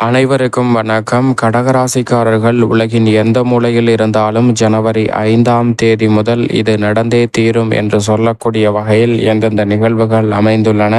அனைவருக்கும் வணக்கம். கடகராசிக்காரர்கள் உலகின் எந்த மூலையில் இருந்தாலும் ஜனவரி ஐந்தாம் தேதி முதல் இது நடந்தே தீரும் என்று சொல்லக்கூடிய வகையில் எந்தெந்த நிகழ்வுகள் அமைந்துள்ளன?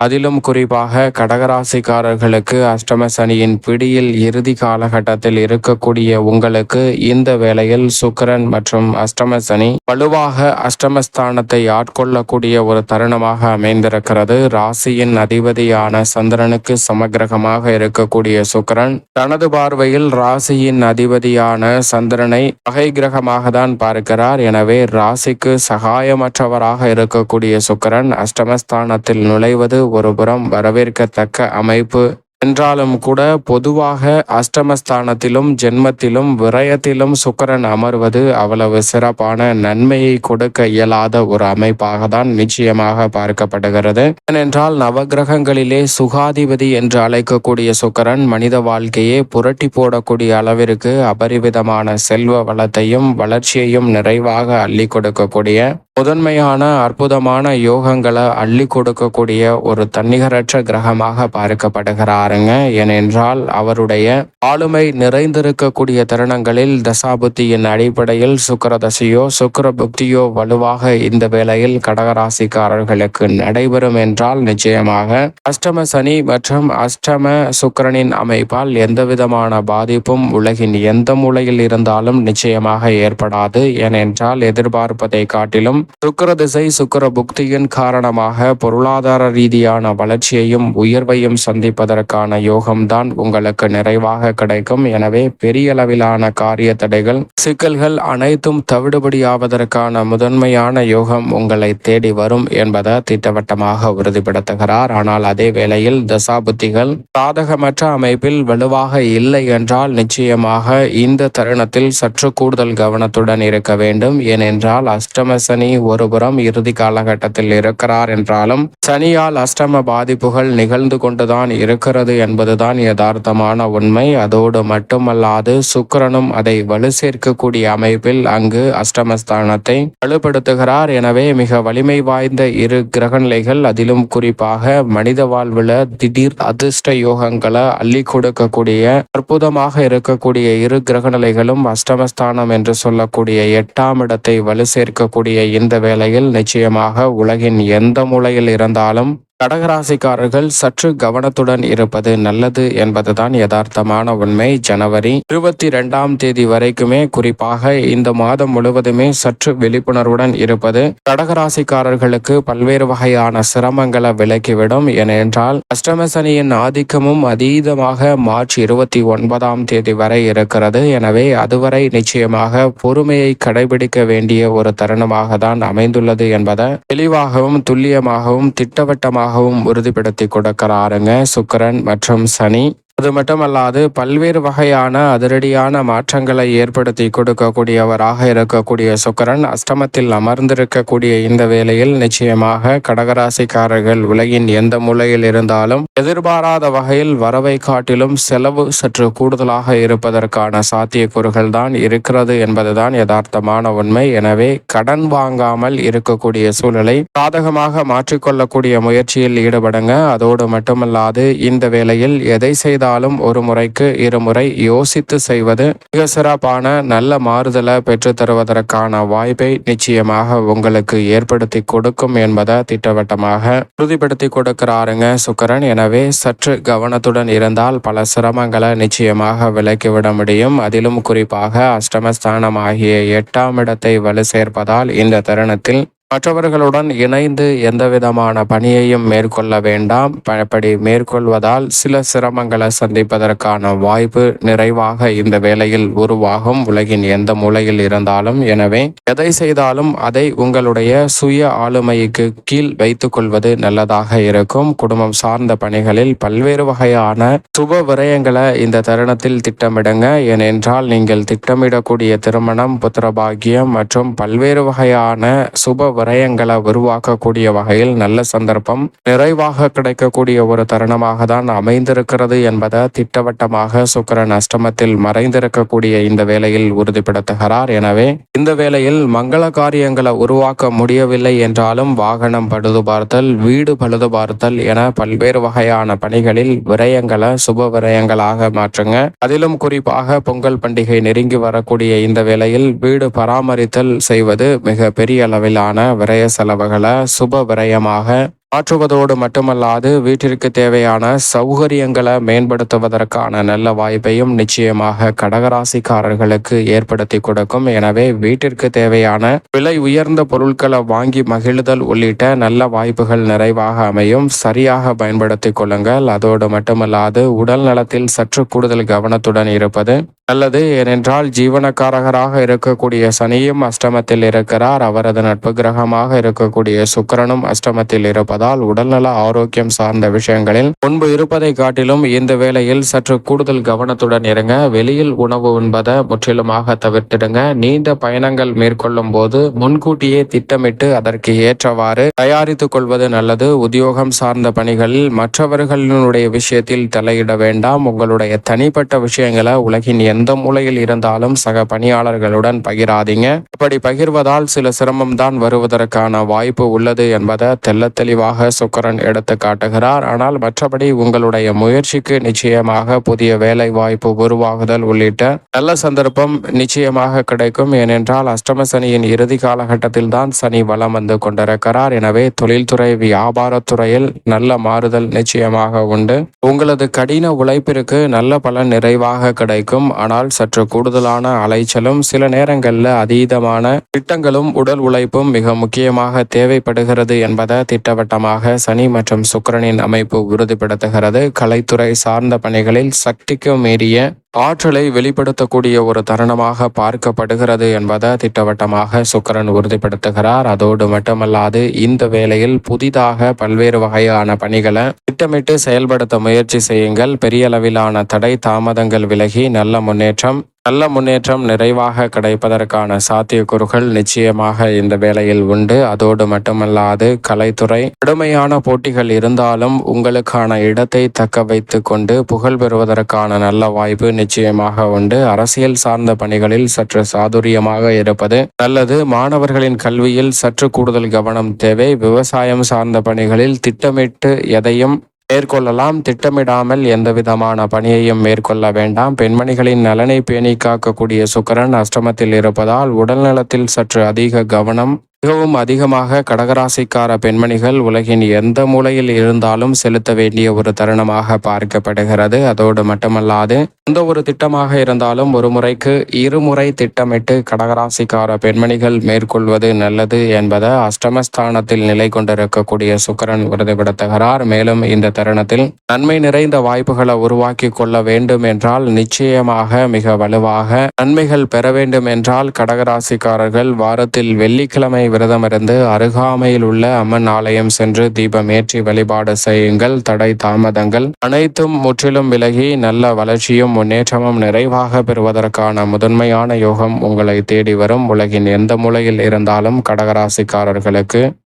அதிலும் குறிப்பாக கடகராசிக்காரர்களுக்கு அஷ்டம சனியின் பிடியில் இறுதி காலகட்டத்தில் இருக்கக்கூடிய உங்களுக்கு இந்த வேளையில் சுக்கிரன் மற்றும் அஷ்டம சனி வலுவாக அஷ்டமஸ்தானத்தை ஆட்கொள்ளக்கூடிய ஒரு தருணமாக அமைந்திருக்கிறது. ராசியின் அதிபதியான சந்திரனுக்கு சமகிரகமாக இருக்கக்கூடிய சுக்கிரன் தனது பார்வையில் ராசியின் அதிபதியான சந்திரனை பகை கிரகமாக தான் பார்க்கிறார். எனவே ராசிக்கு சகாயமற்றவராக இருக்கக்கூடிய சுக்கிரன் அஷ்டமஸ்தானத்தில் நுழைவது ஒருபுறம் வரவேற்கத்தக்க அமைப்பு. என்றாலும் கூட பொதுவாக அஷ்டமஸ்தானத்திலும் ஜென்மத்திலும் விரயத்திலும் சுக்கரன் அமர்வது அவ்வளவு சிறப்பான நன்மையை கொடுக்க இயலாத ஒரு அமைப்பாக தான் நிச்சயமாக பார்க்கப்படுகிறது. ஏனென்றால் நவகிரகங்களிலே சுகாதிபதி என்று அழைக்கக்கூடிய சுக்கரன் மனித வாழ்க்கையே புரட்டி போடக்கூடிய அளவிற்கு அபரிவிதமான செல்வ வளத்தையும் வளர்ச்சியையும் நிறைவாக அள்ளி கொடுக்கக்கூடிய முதன்மையான அற்புதமான யோகங்களை அள்ளி கொடுக்கக்கூடிய ஒரு தன்னிகரற்ற கிரகமாக பார்க்கப்படுகிறாருங்க. ஏனென்றால் அவருடைய ஆளுமை நிறைந்திருக்கக்கூடிய தருணங்களில் தசாபுத்தியின் அடிப்படையில் சுக்கரதசையோ சுக்கர புக்தியோ வலுவாக இந்த வேளையில் கடகராசிக்காரர்களுக்கு நடைபெறும் என்றால் நிச்சயமாக அஷ்டம சனி மற்றும் அஷ்டம சுக்கரனின் அமைப்பால் எந்தவிதமான பாதிப்பும் உலகின் எந்த மூலையில் இருந்தாலும் நிச்சயமாக ஏற்படாது. ஏனென்றால் எதிர்பார்ப்பதை காட்டிலும் சுக்கர திசை சுக்கர புக்தியின் காரணமாக பொருளாதார ரீதியான வளர்ச்சியையும் உயர்வையும் சந்திப்பதற்கான யோகம்தான் உங்களுக்கு நிறைவாக கிடைக்கும். எனவே பெரிய அளவிலான காரிய தடைகள் சிக்கல்கள் அனைத்தும் தவிடுபடியாவதற்கான முதன்மையான யோகம் உங்களை தேடி வரும் என்பதை திட்டவட்டமாக உறுதிப்படுத்துகிறார். ஆனால் அதே வேளையில் தசாபுத்திகள் சாதகமற்ற அமைப்பில் வலுவாக இல்லை என்றால் நிச்சயமாக இந்த தருணத்தில் சற்று கூடுதல் கவனத்துடன் இருக்க வேண்டும். ஏனென்றால் அஷ்டமசனி சனி ஒருபுறம் இறுதி காலகட்டத்தில் இருக்கிறார் என்றாலும் சனியால் அஷ்டம பாதிப்புகள் நிகழ்ந்து கொண்டுதான் இருக்கிறது என்பதுதான் யதார்த்தமான உண்மை. அதோடு மட்டுமல்லாது சுக்கிரனும் அதை வலு சேர்க்கக்கூடிய அமைப்பில் அங்கு அஷ்டமஸ்தானத்தை வலுப்படுத்துகிறார். எனவே மிக வலிமை வாய்ந்த இரு கிரகநிலைகள் அதிலும் குறிப்பாக மனித வாழ்வில் திடீர் அதிர்ஷ்ட யோகங்களை அள்ளி கொடுக்கக்கூடிய அற்புதமாக இருக்கக்கூடிய இரு கிரகநிலைகளும் அஷ்டமஸ்தானம் என்று சொல்லக்கூடிய எட்டாம் இடத்தை வலு சேர்க்கக்கூடிய இந்த வேளையில் நிச்சயமாக உலகின் எந்த மூலையில் இருந்தாலும் கடகராசிக்காரர்கள் சற்று கவனத்துடன் இருப்பது நல்லது என்பதுதான் யதார்த்தமான உண்மை. ஜனவரி இருபத்தி இரண்டாம் தேதி வரைக்குமே குறிப்பாக இந்த மாதம் முழுவதுமே சற்று விழிப்புணர்வுடன் இருப்பது கடகராசிக்காரர்களுக்கு பல்வேறு வகையான சிரமங்களை விலக்கிவிடும். ஏனென்றால் அஷ்டமசனியின் ஆதிக்கமும் அதீதமாக மார்ச் இருபத்தி ஒன்பதாம் தேதி வரை இருக்கிறது. எனவே அதுவரை நிச்சயமாக பொறுமையை கடைபிடிக்க வேண்டிய ஒரு தருணமாக தான் அமைந்துள்ளது என்பதை தெளிவாகவும் துல்லியமாகவும் திட்டவட்டமாக திட்டவட்டமாகவும் உறுதிப்படுத்தி கொடுக்கிறாருங்க. சுக்கரன் மற்றும் சனி அது மட்டுமல்லாது பல்வேறு வகையான அதிரடியான மாற்றங்களை ஏற்படுத்தி கொடுக்கக்கூடியவராக இருக்கக்கூடிய சுக்கரன் அஷ்டமத்தில் அமர்ந்திருக்கக்கூடிய இந்த வேளையில் நிச்சயமாக கடகராசிக்காரர்கள் உலகின் எந்த மூலையில் இருந்தாலும் எதிர்பாராத வகையில் வரவை காட்டிலும் செலவு சற்று கூடுதலாக இருப்பதற்கான சாத்தியக்கூறுகள் தான் இருக்கிறது என்பதுதான் யதார்த்தமான உண்மை. எனவே கடன் வாங்காமல் இருக்கக்கூடிய சூழலை சாதகமாக மாற்றிக்கொள்ளக்கூடிய முயற்சியில் ஈடுபடுங்க. அதோடு மட்டுமல்லாது இந்த வேளையில் எதை செய்தால் செய்தாலும் ஒரு முறைக்கு இருமுறை யோசித்து செய்வது மிக சிறப்பான நல்ல மாறுதலை பெற்று தருவதற்கான வாய்ப்பை நிச்சயமாக உங்களுக்கு ஏற்படுத்தி கொடுக்கும் என்பதை திட்டவட்டமாக உறுதிப்படுத்தி கொடுக்கிறாருங்க சுக்கரன். எனவே சற்று கவனத்துடன் இருந்தால் பல சிரமங்களை நிச்சயமாக விலக்கிவிட முடியும். அதிலும் குறிப்பாக அஷ்டமஸ்தானம் ஆகிய எட்டாம் இடத்தை வலு சேர்ப்பதால் இந்த தருணத்தில் மற்றவர்களுடன் இணைந்து எந்தவிதமான பணியையும் மேற்கொள்ள வேண்டாம். அப்படி மேற்கொள்வதால் சில சிரமங்களை சந்திப்பதற்கான வாய்ப்பு நிறைவாக இந்த வேளையில் உருவாகும். உலகின் எந்த மூலையில் இருந்தாலும் எனவே எதை செய்தாலும் அதை உங்களுடைய சுய ஆளுமைக்கு கீழ் வைத்துக் கொள்வது நல்லதாக இருக்கும். குடும்பம் சார்ந்த பணிகளில் பல்வேறு வகையான சுப விரயங்களை இந்த தருணத்தில் திட்டமிடுங்க. ஏனென்றால் நீங்கள் திட்டமிடக்கூடிய திருமணம் புத்திரபாகியம் மற்றும் பல்வேறு வகையான சுப விரயங்களை உருவாக்கக்கூடிய வகையில் நல்ல சந்தர்ப்பம் நிறைவாக கிடைக்கக்கூடிய ஒரு தருணமாக தான் அமைந்திருக்கிறது என்பதை திட்டவட்டமாக சுக்கரன் அஷ்டமத்தில் மறைந்திருக்கக்கூடிய இந்த வேளையில் உறுதிப்படுத்துகிறார். எனவே இந்த வேளையில் மங்கள காரியங்களை உருவாக்க முடியவில்லை என்றாலும் வாகனம் பழுது பார்த்தல் வீடு பழுது பார்த்தல் என பல்வேறு வகையான பணிகளில் விரயங்களை சுப விரயங்களாக மாற்றுங்க. அதிலும் குறிப்பாக பொங்கல் பண்டிகை நெருங்கி வரக்கூடிய இந்த வேளையில் வீடு பராமரித்தல் செய்வது மிக பெரிய அளவிலான விரய செலவுகளை சுப விரயமாக மாற்றுவதோடு மட்டுமல்லாது வீட்டிற்கு தேவையான சௌகரியங்களை மேம்படுத்துவதற்கான நல்ல வாய்ப்பையும் நிச்சயமாக கடகராசிக்காரர்களுக்கு ஏற்படுத்தி கொடுக்கும். எனவே வீட்டிற்கு தேவையான விலை உயர்ந்த பொருட்களை வாங்கி மகிழுதல் உள்ளிட்ட நல்ல வாய்ப்புகள் நிறைவாக அமையும். சரியாக பயன்படுத்திக் கொள்ளுங்கள். அதோடு மட்டுமல்லாது உடல் நலத்தில் சற்று கூடுதல் கவனத்துடன் இருப்பது நல்லது. ஏனென்றால் ஜீவனக்காரகராக இருக்கக்கூடிய சனியும் அஷ்டமத்தில் இருக்கிறார். அவரது நட்பு கிரகமாக இருக்கக்கூடிய சுக்கிரனும் அஷ்டமத்தில் இருப்பது இருப்பதால் உடல்நல ஆரோக்கியம் சார்ந்த விஷயங்களில் முன்பு இருப்பதை காட்டிலும் இந்த வேளையில் சற்று கூடுதல் கவனத்துடன் இருங்க. வெளியில் உணவு உண்பதை முற்றிலுமாக தவிர்த்திடுங்க. நீண்ட பயணங்கள் மேற்கொள்ளும் போது முன்கூட்டியே திட்டமிட்டு அதற்கு ஏற்றவாறு தயாரித்துக் கொள்வது நல்லது. உத்தியோகம் சார்ந்த பணிகளில் மற்றவர்களுடைய விஷயத்தில் தலையிட வேண்டாம். உங்களுடைய தனிப்பட்ட விஷயங்களை உலகின் எந்த மூலையில் இருந்தாலும் சக பணியாளர்களுடன் பகிராதீங்க. அப்படி பகிர்வதால் சில சிரமம் தான் வருவதற்கான வாய்ப்பு உள்ளது என்பதை தெல்ல தெளிவாக சுக்கரன் எடுத்து காட்டுகிறார். ஆனால் மற்றபடி உங்களுடைய முயற்சிக்கு நிச்சயமாக புதிய வேலை வாய்ப்பு உருவாகுதல் உள்ளிட்ட நல்ல சந்தர்ப்பம் நிச்சயமாக கிடைக்கும். ஏனென்றால் அஷ்டம சனியின் இறுதி காலகட்டத்தில் தான் சனி வளம் வந்து கொண்டிருக்கிறார். எனவே தொழில்துறை வியாபாரத்துறையில் நல்ல மாறுதல் நிச்சயமாக உண்டு. உங்களது கடின உழைப்பிற்கு நல்ல பலன் நிறைவாக கிடைக்கும். ஆனால் சற்று கூடுதலான அலைச்சலும் சில நேரங்களில் அதீதமான திட்டங்களும் உடல் உழைப்பும் மிக முக்கியமாக தேவைப்படுகிறது என்பதை திட்டவட்டமாக சனி மற்றும் சுக்கிரனின் அமைப்பு உறுதிப்படுத்துகிறது. கலைத்துறை சார்ந்த பணிகளில் சக்திக்கு மீறிய ஆற்றலை வெளிப்படுத்தக்கூடிய ஒரு தருணமாக பார்க்கப்படுகிறது என்பதை திட்டவட்டமாக சுக்கரன் உறுதிப்படுத்துகிறார். அதோடு மட்டுமல்லாது இந்த வேளையில் புதிதாக பல்வேறு வகையான பணிகளை திட்டமிட்டு செயல்படுத்த முயற்சி செய்யுங்கள். பெரிய அளவிலான தடை தாமதங்கள் விலகி நல்ல முன்னேற்றம் நல்ல முன்னேற்றம் நிறைவாக கிடைப்பதற்கான சாத்தியக்கூறுகள் நிச்சயமாக இந்த வேளையில் உண்டு. அதோடு மட்டுமல்லாது கலைத்துறை கடுமையான போட்டிகள் இருந்தாலும் உங்களுக்கான இடத்தை தக்க வைத்து கொண்டு புகழ் பெறுவதற்கான நல்ல வாய்ப்பு நிச்சயமாக உண்டு. அரசியல் சார்ந்த பணிகளில் சற்று சாதுரியமாக இருப்பது நல்லது. மாணவர்களின் கல்வியில் சற்று கூடுதல் கவனம் தேவை. விவசாயம் சார்ந்த பணிகளில் திட்டமிட்டு எதையும் மேற்கொள்ளலாம். திட்டமிடாமல் எந்த விதமான பணியையும் மேற்கொள்ள வேண்டாம். பெண்மணிகளின் நலனை பேணி காக்கக்கூடிய சுக்கரன் அஷ்டமத்தில் இருப்பதால் உடல் நலத்தில் சற்று அதிக கவனம் மிகவும் அதிகமாக கடகராசிக்கார பெண்மணிகள் உலகின் எந்த மூலையில் இருந்தாலும் செலுத்த வேண்டிய ஒரு தருணமாக பார்க்கப்படுகிறது. அதோடு மட்டுமல்லாது எந்த ஒரு திட்டமாக இருந்தாலும் ஒரு முறைக்கு இருமுறை திட்டமிட்டு கடகராசிக்கார பெண்மணிகள் மேற்கொள்வது நல்லது என்பதை அஷ்டமஸ்தானத்தில் நிலை கொண்டிருக்கக்கூடிய சுக்கரன் உறுதிப்படுத்துகிறார். மேலும் இந்த தருணத்தில் நன்மை நிறைந்த வாய்ப்புகளை உருவாக்கி கொள்ள வேண்டும் என்றால் நிச்சயமாக மிக வலுவாக நன்மைகள் பெற வேண்டும் என்றால் கடகராசிக்காரர்கள் வாரத்தில் வெள்ளிக்கிழமை விரதமிருந்து அருகாமையில் உள்ள அம்மன் ஆலயம் சென்று தீபம் ஏற்றி வழிபாடு செய்யுங்கள். தடை தாமதங்கள் அனைத்தும் முற்றிலும் விலகி நல்ல வளர்ச்சியும் முன்னேற்றமும் நிறைவாக பெறுவதற்கான முதன்மையான யோகம் உங்களை தேடி வரும் உலகின் எந்த மூலையில் இருந்தாலும் கடகராசிக்காரர்களுக்கு.